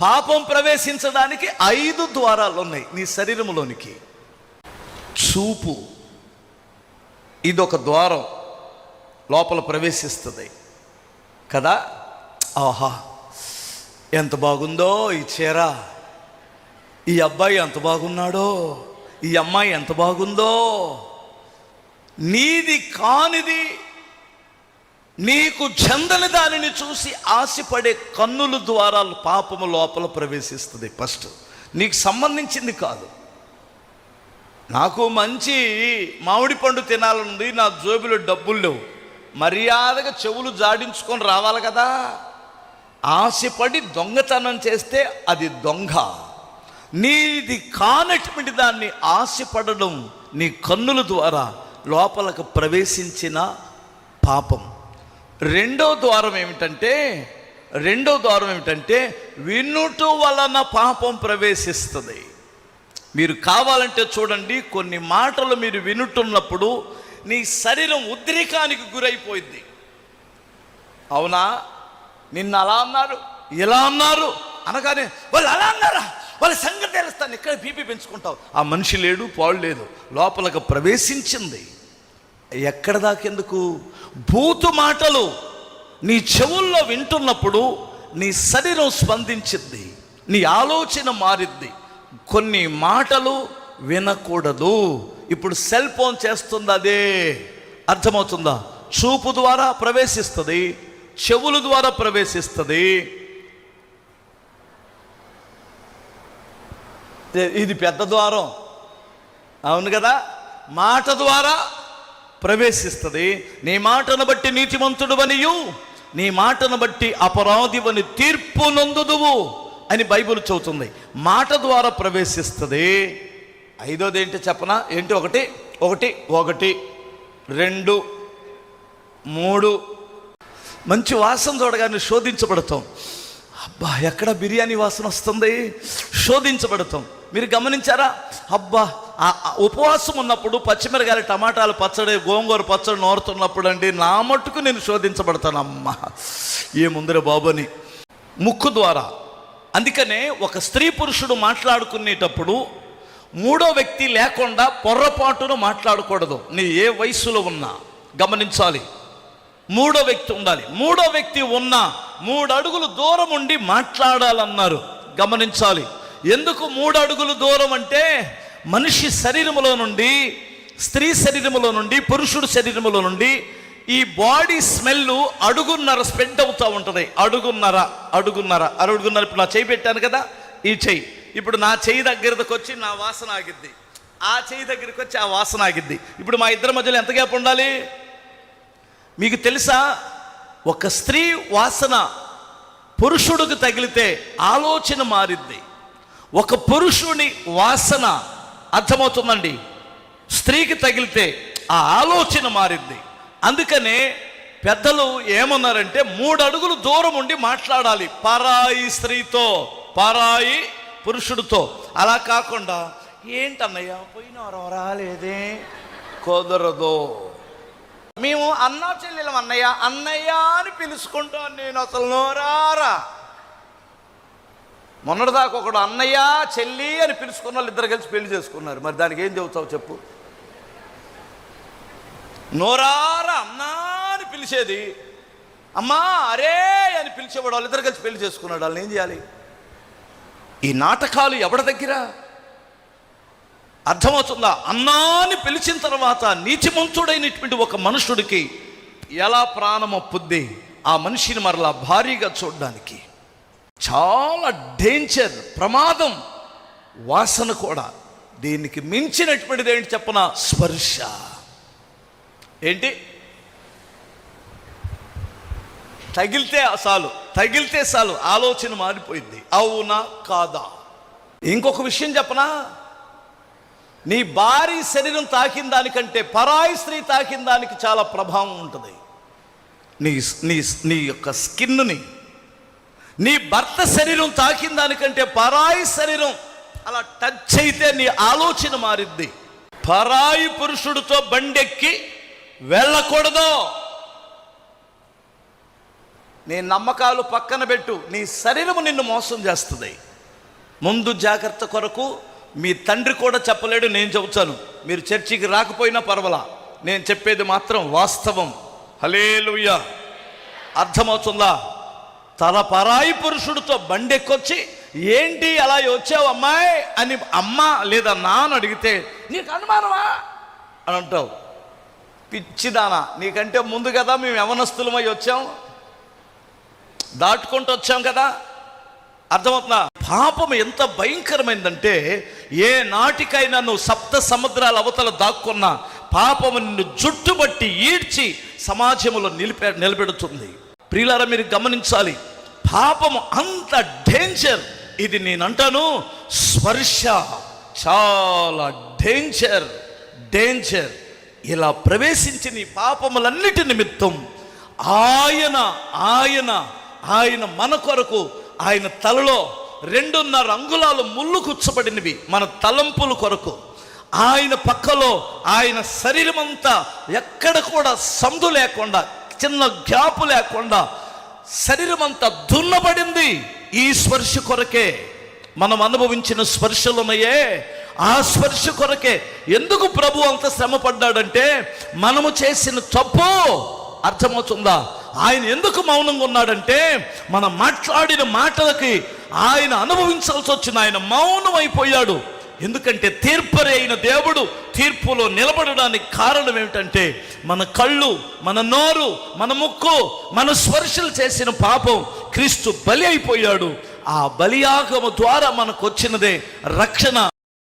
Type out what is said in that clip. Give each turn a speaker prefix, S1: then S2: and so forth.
S1: పాపం ప్రవేశించడానికి ఐదు ద్వారాలు ఉన్నాయి నీ శరీరంలోనికి చూపు. ఇదొక ద్వారం లోపల ప్రవేశిస్తుంది. కదా? ఆహా. ఎంత బాగుందో ఈ చీర. ఈ అబ్బాయి ఎంత బాగున్నాడో. ఈ అమ్మాయి ఎంత బాగుందో. నీది కానిది నీకు చెందని దానిని చూసి ఆశపడే కన్నుల ద్వారా పాపము లోపల ప్రవేశిస్తుంది. ఫస్ట్ నీకు సంబంధించింది కాదు. నాకు మంచి మామిడి పండు తినాలనుంది నా జోబిలో డబ్బులు లేవు. మర్యాదగా చెవులు జాడించుకొని రావాలి కదా. ఆశపడి దొంగతనం చేస్తే అది దొంగ. నీది కానటువంటి దాన్ని ఆశపడడం నీ కన్నుల ద్వారా లోపలకు ప్రవేశించిన పాపం. రెండో ద్వారం ఏమిటంటే రెండో ద్వారం ఏమిటంటే వినుట వలన పాపం ప్రవేశిస్తుంది. మీరు కావాలంటే చూడండి కొన్ని మాటలు మీరు వినుతున్నప్పుడు నీ శరీరం ఉద్రేకానికి గురైపోయింది. అవునా? నిన్న అలా అన్నారు ఇలా అన్నారు అనగానే వాళ్ళు అలా అన్నారా? వాళ్ళ సంగతి తెలుస్తాను ఇక్కడ బీపీ పెంచుకుంటావు? ఆ మనిషి లేడు పాడు లేదు లోపలకు ప్రవేశించింది. ఎక్కడ దాకెందుకు? భూతు మాటలు నీ చెవుల్లో వింటున్నప్పుడు నీ శరీరం స్పందించింది నీ ఆలోచన మారిద్ది. కొన్ని మాటలు వినకూడదు. ఇప్పుడు సెల్ ఫోన్ చేస్తుంది అదే. అర్థమవుతుందా? చూపు ద్వారా ప్రవేశిస్తుంది చెవుల ద్వారా ప్రవేశిస్తుంది. ఇది పెద్ద ద్వారం. అవును కదా? మాట ద్వారా ప్రవేశిస్తుంది. నీ మాటను బట్టి నీతివంతుడువనియు నీ మాటను బట్టి అపరాధివని తీర్పు నొందుదువు అని బైబిల్ చెబుతుంది. మాట ద్వారా ప్రవేశిస్తుంది. ఐదోది ఏంటి చెప్పనా? ఏంటి ఒకటి? ఒకటి ఒకటి రెండు మూడు. మంచి వాసన చూడగానే శోధించబడతాం. అబ్బా ఎక్కడ బిర్యానీ వాసన వస్తుంది? శోధించబడతాం. మీరు గమనించారా? అబ్బా ఆ ఉపవాసం ఉన్నప్పుడు పచ్చిమిరకాయలు టమాటాలు పచ్చడి గోంగూర పచ్చడి నోరుతున్నప్పుడు అండి నా మట్టుకు నేను శోధించబడతాను అమ్మా ఏముందిరా బాబుని? ముక్కు ద్వారా. అందుకనే ఒక స్త్రీ పురుషుడు మాట్లాడుకునేటప్పుడు మూడో వ్యక్తి లేకుండా పొర్రపాటును మాట్లాడకూడదు. నీ ఏ వయసులో ఉన్నా గమనించాలి. మూడో వ్యక్తి ఉండాలి. మూడో వ్యక్తి ఉన్నా మూడు అడుగులు దూరం ఉండి మాట్లాడాలన్నారు. గమనించాలి. ఎందుకు మూడు అడుగులు దూరం అంటే మనిషి శరీరములో నుండి స్త్రీ శరీరములో నుండి పురుషుడు శరీరములో నుండి ఈ బాడీ స్మెల్ అడుగున్నర స్ప్రెడ్ అవుతూ ఉంటుంది. అడుగున్నర అడుగున్నర. అడుగున్నర ఇప్పుడు నా చేయి పెట్టాను కదా ఈ చెయ్యి ఇప్పుడు నా చెయ్యి దగ్గరకు వచ్చి నా వాసన ఆగిద్ది. ఆ చెయ్యి దగ్గరికి వచ్చి ఆ వాసన ఆగిద్ది. ఇప్పుడు మా ఇద్దరి మధ్యలో ఎంత గ్యాప్ ఉండాలి? మీకు తెలుసా? ఒక స్త్రీ వాసన పురుషుడికి తగిలితే ఆలోచన మారిద్ది. ఒక పురుషుని వాసన అర్థమవుతుందండి. స్త్రీకి తగిలితే ఆ ఆలోచన మారింది. అందుకనే పెద్దలు ఏమన్నారంటే మూడు అడుగులు దూరం ఉండి మాట్లాడాలి. పరాయి స్త్రీతో పరాయి పురుషుడితో. అలా కాకుండా ఏంటన్నయ్య పోయిన రాలేదే? కుదరదు. మేము అన్న చెల్లెలం అన్నయ్య అన్నయ్య అని పిలుచుకుంటాను నేను అసలు. నోరారా? మొన్నటిదాకా ఒకడు అన్నయ్య చెల్లి అని పిలుచుకున్న వాళ్ళు ఇద్దరు కలిసి పెళ్ళి చేసుకున్నారు. మరి దానికి ఏం చెబుతావు చెప్పు? నోరారా అన్నా అని పిలిచేది. అమ్మా అరే అని పిలిచేవాడు వాళ్ళిద్దరు కలిసి పెళ్ళి చేసుకున్నాడు. వాళ్ళని ఏం చేయాలి? ఈ నాటకాలు ఎవడ దగ్గర? అర్థమవుతుందా? అన్నాన్ని పిలిచిన తర్వాత నీతిమంతుడైనటువంటి ఒక మనుషుడికి ఎలా ప్రాణం అప్పుద్ది? ఆ మనిషిని మరలా భారీగా చూడడానికి. చాలా డేంజర్ ప్రమాదం వాసన కూడా. దీనికి మించినటువంటిది ఏంటి చెప్పన? స్పర్శ. ఏంటి? తగిలితే చాలు తగిలితే చాలు ఆలోచన మారిపోయింది. అవునా కాదా? ఇంకొక విషయం చెప్పనా? నీ భారీ శరీరం తాకిన దానికంటే పరాయి స్త్రీ తాకిన దానికి చాలా ప్రభావం ఉంటుంది. నీ నీ నీ యొక్క స్కిన్ని నీ భర్త శరీరం తాకిన దానికంటే పరాయి శరీరం అలా టచ్ అయితే నీ ఆలోచన మారిద్ది. పరాయి పురుషుడితో బండెక్కి వెళ్ళకూడదు. నీ నమ్మకాలు పక్కన పెట్టు. నీ శరీరము నిన్ను మోసం చేస్తుంది. ముందు జాగ్రత్త కొరకు మీ తండ్రి కూడా చెప్పలేడు నేను చెబుతాను. మీరు చర్చికి రాకపోయినా పర్వాలా? నేను చెప్పేది మాత్రం వాస్తవం. హలేలుయ్య అర్థమవుతుందా? తన పరాయి పురుషుడితో బండెక్కొచ్చి ఏంటి అలా వచ్చావు అమ్మాయి? అని అమ్మ లేదా నాన్న అడిగితే నీకు అనుమానమా? అని అంటావు. పిచ్చిదానా నీకంటే ముందు కదా మేము యవనస్తులమై వచ్చాం. దాటుకుంటూ వచ్చాం కదా. అర్థమవుతుందా? పాపం ఎంత భయంకరమైందంటే ఏ నాటికైనా నువ్వు సప్త సముద్రాల అవతల దాక్కున్న పాపము నిన్ను జుట్టుబట్టి ఈడ్చి సమాజంలో నిలిపే నిలబెడుతుంది. ప్రియులారా మీరు గమనించాలి. పాపము అంత డేంజర్ ఇది నేనంటాను స్పర్శ చాలా డేంజర్ డేంజర్ ఇలా ప్రవేశించిన ఈ పాపములన్నిటి నిమిత్తం ఆయన ఆయన ఆయన మన కొరకు ఆయన తలలో రెండున్నర అంగుళాలు ముళ్ళు కూర్చబడినవి మన తలంపుల కొరకు. ఆయన పక్కలో ఆయన శరీరం అంతా ఎక్కడ కూడా సందు లేకుండా చిన్న గ్యాపు లేకుండా శరీరం అంతా దున్నబడింది ఈ స్పర్శ కొరకే. మనం అనుభవించిన స్పర్శలున్నాయే ఆ స్పర్శ కొరకే. ఎందుకు ప్రభు అంత శ్రమ పడ్డాడంటే మనము చేసిన తప్పు అర్థమవుతుందా? ఆయన ఎందుకు మౌనంగా ఉన్నాడంటే మనం మాట్లాడిన మాటలకి ఆయన అనుభవించాల్సి వచ్చిన ఆయన మౌనం అయిపోయాడు ఎందుకంటే తీర్పరి అయిన దేవుడు తీర్పులో నిలబడడానికి కారణం ఏమిటంటే మన కళ్ళు మన నోరు మన ముక్కు మన స్పర్శలు చేసిన పాపం క్రీస్తు బలి అయిపోయాడు. ఆ బలియాగము ద్వారా మనకు వచ్చినదే రక్షణ.